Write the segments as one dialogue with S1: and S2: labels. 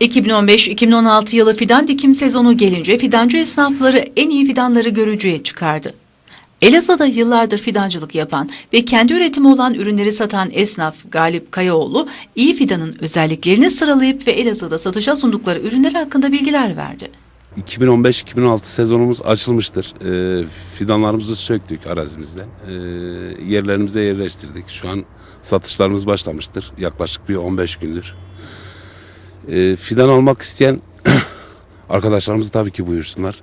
S1: 2015-2016 yılı fidan dikim sezonu gelince fidancı esnafları en iyi fidanları görücüye çıkardı. Elazığ'da yıllardır fidancılık yapan ve kendi üretimi olan ürünleri satan esnaf Galip Kayaoğlu, iyi fidanın özelliklerini sıralayıp ve Elazığ'da satışa sundukları ürünler hakkında bilgiler verdi.
S2: 2015-2016 sezonumuz açılmıştır. Ee, fidanlarımızı söktük arazimizden. Ee, yerlerimize yerleştirdik. Şu an satışlarımız başlamıştır. Yaklaşık bir 15 gündür. Ee, fidan almak isteyen arkadaşlarımız tabii ki buyursunlar.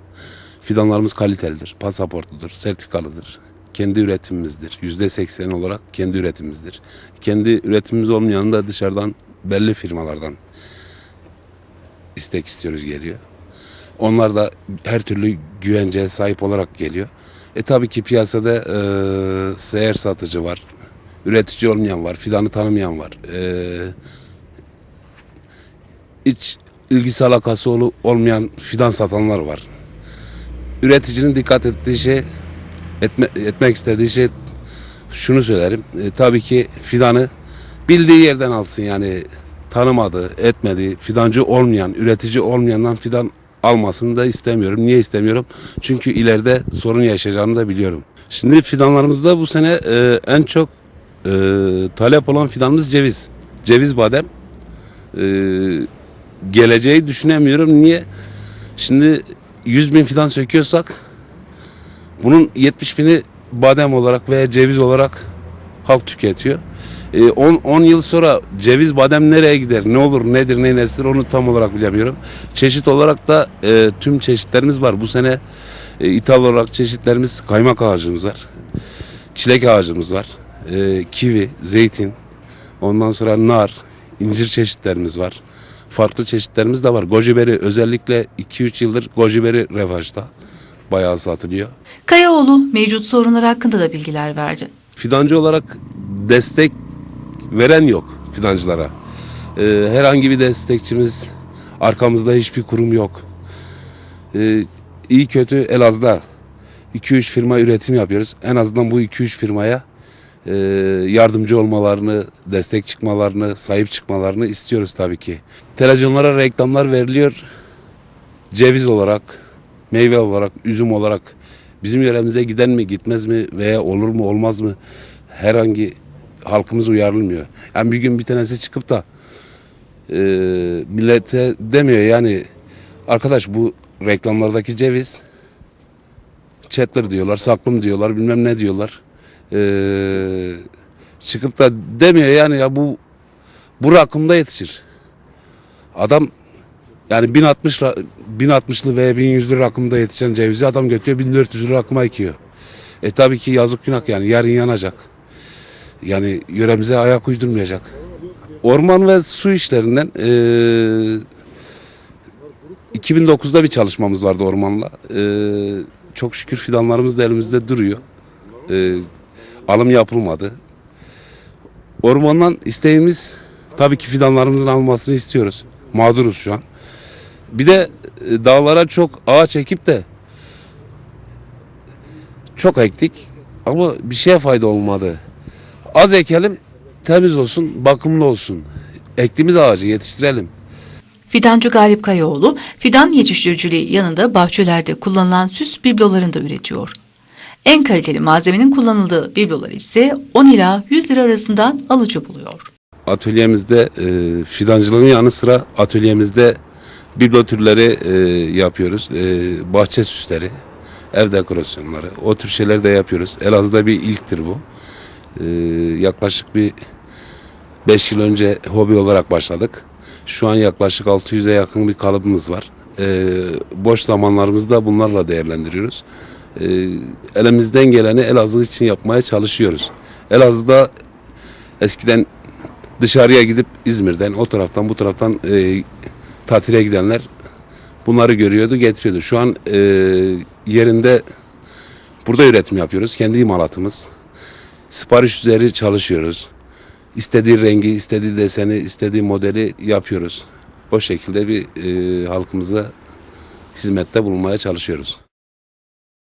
S2: Fidanlarımız kalitelidir, pasaportludur, sertifikalıdır. Kendi üretimimizdir. Yüzde seksen olarak kendi üretimimizdir. Kendi üretimimiz olmayan da dışarıdan belli firmalardan istek istiyoruz geliyor. Onlar da her türlü güvenceye sahip olarak geliyor. E tabii ki piyasada e, seyyar satıcı var. Üretici olmayan var. Fidanı tanımayan var. E, hiç ilgisi alakası ol- olmayan fidan satanlar var. Üreticinin dikkat ettiği şey etme, etmek istediği şey şunu söylerim. E, tabii ki fidanı bildiği yerden alsın yani tanımadığı, etmediği, fidancı olmayan, üretici olmayandan fidan almasını da istemiyorum. Niye istemiyorum? Çünkü ileride sorun yaşayacağını da biliyorum. Şimdi fidanlarımızda bu sene e, en çok e, talep olan fidanımız ceviz. Ceviz badem. E, geleceği düşünemiyorum. Niye? Şimdi 100 bin fidan söküyorsak bunun 70 bini badem olarak veya ceviz olarak halk tüketiyor. 10 yıl sonra ceviz badem nereye gider, ne olur, nedir, ne nesidir onu tam olarak bilemiyorum. Çeşit olarak da e, tüm çeşitlerimiz var. Bu sene e, ithal olarak çeşitlerimiz kaymak ağacımız var. Çilek ağacımız var. E, kivi, zeytin, ondan sonra nar, incir çeşitlerimiz var. Farklı çeşitlerimiz de var. Gojiberi özellikle 2-3 yıldır gojiberi revaçta. Bayağı satılıyor.
S1: Kayaoğlu mevcut sorunlar hakkında da bilgiler verdi.
S2: fidancı olarak destek veren yok fidancılara. Ee, herhangi bir destekçimiz arkamızda hiçbir kurum yok. Ee, iyi kötü Elazığ'da 2-3 firma üretim yapıyoruz. En azından bu 2-3 firmaya e, yardımcı olmalarını, destek çıkmalarını, sahip çıkmalarını istiyoruz tabii ki. Televizyonlara reklamlar veriliyor. Ceviz olarak, meyve olarak, üzüm olarak bizim yöremize giden mi, gitmez mi veya olur mu, olmaz mı? Herhangi halkımız uyarılmıyor. Yani bir gün bir tanesi çıkıp da e, millete demiyor yani arkadaş bu reklamlardaki ceviz çetler diyorlar, saklım diyorlar, bilmem ne diyorlar. E, çıkıp da demiyor yani ya bu bu rakımda yetişir. Adam yani 1060 ra- 1060'lı veya 1100'lü rakımda yetişen cevizi adam götürüyor 1400'lü rakıma ekiyor. E tabii ki yazık günah yani yarın yanacak. Yani yöremize ayak uydurmayacak. Orman ve su işlerinden eee 2009'da bir çalışmamız vardı ormanla. Eee, çok şükür fidanlarımız da elimizde duruyor. Eee, alım yapılmadı. Ormandan isteğimiz tabii ki fidanlarımızın alınmasını istiyoruz. Mağduruz şu an. Bir de e, dağlara çok ağaç ekip de çok ektik ama bir şeye fayda olmadı. Az ekelim temiz olsun, bakımlı olsun. Ektiğimiz ağacı yetiştirelim.
S1: Fidancı Galip Kayaoğlu, fidan yetiştiriciliği yanında bahçelerde kullanılan süs biblolarını da üretiyor. En kaliteli malzemenin kullanıldığı biblolar ise 10 ila 100 lira arasından alıcı buluyor.
S2: Atölyemizde e, fidancılığın yanı sıra atölyemizde biblo türleri e, yapıyoruz. E, bahçe süsleri, ev dekorasyonları, o tür şeyler de yapıyoruz. Elazığ'da bir ilktir bu. E, yaklaşık bir 5 yıl önce hobi olarak başladık. Şu an yaklaşık 600'e yakın bir kalıbımız var. E, boş zamanlarımızda bunlarla değerlendiriyoruz. E, elimizden geleni Elazığ için yapmaya çalışıyoruz. Elazığ'da eskiden dışarıya gidip İzmir'den o taraftan bu taraftan e, tatile gidenler bunları görüyordu getiriyordu. Şu an e, yerinde burada üretim yapıyoruz. Kendi imalatımız. Sipariş üzeri çalışıyoruz. İstediği rengi, istediği deseni, istediği modeli yapıyoruz. O şekilde bir e, halkımıza hizmette bulunmaya çalışıyoruz.